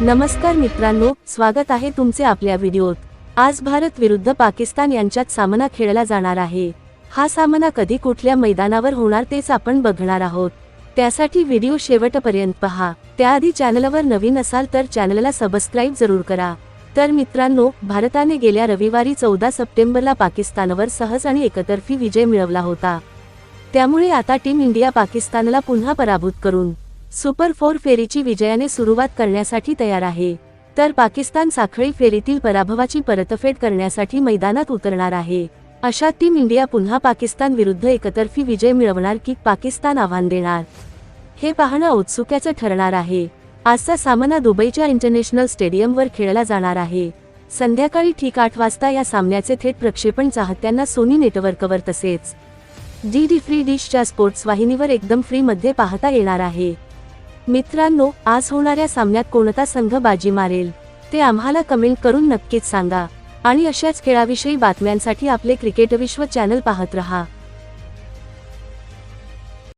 नमस्कार मित्रांनो स्वागत आहे तुमचे आपल्या व्हिडिओत. आज भारत विरुद्ध पाकिस्तान यांच्यात सामना खेळला जाणार आहे. हा सामना कधी कुठल्या मैदानावर होणार तेच आपण बघणार आहोत. त्यासाठी व्हिडिओ शेवटपर्यंत पहा. त्याआधी चॅनलवर नवीन असाल तर चॅनलला सबस्क्राईब जरूर करा. तर मित्रांनो भारताने गेल्या रविवारी चौदा सप्टेंबरला पाकिस्तानवर सहज आणि एकतर्फी विजय मिळवला होता. त्यामुळे आता टीम इंडिया पाकिस्तानला पुन्हा पराभूत करून सुपर फोर फेरीची विजयाने सुरुवात करण्यासाठी तयार आहे. तर पाकिस्तान साखळी फेरीतील पराभवाची परतफेड करण्यासाठी मैदानात उतरणार आहे. अशा टीम इंडिया पुन्हा पाकिस्तान विरुद्ध एकतर्फी विजय मिळवणार की पाकिस्तान आव्हान देणार. हे पाहणं औत्सुक्याचं ठरणार आहे. आजचा सामना दुबईच्या इंटरनॅशनल स्टेडियमवर खेळला जाणार आहे. संध्याकाळी ठीक आठ वाजता या सामन्याचे थेट प्रक्षेपण चाहत्यांना सोनी नेटवर्कवर तसेच. डी डी फ्री डिशच्या स्पोर्ट्स वाहिनीवर एकदम फ्रीमध्ये पाहता येणार आहे. मित्रांनो आज होणाऱ्या सामन्यात कोणता संघ बाजी मारेल? ते आम्हाला कमेंट करून नक्कीच सांगा. आणि अशाच खेळाविषयी बातम्यांसाठी आपले क्रिकेट विश्व चॅनल पाहत रहा.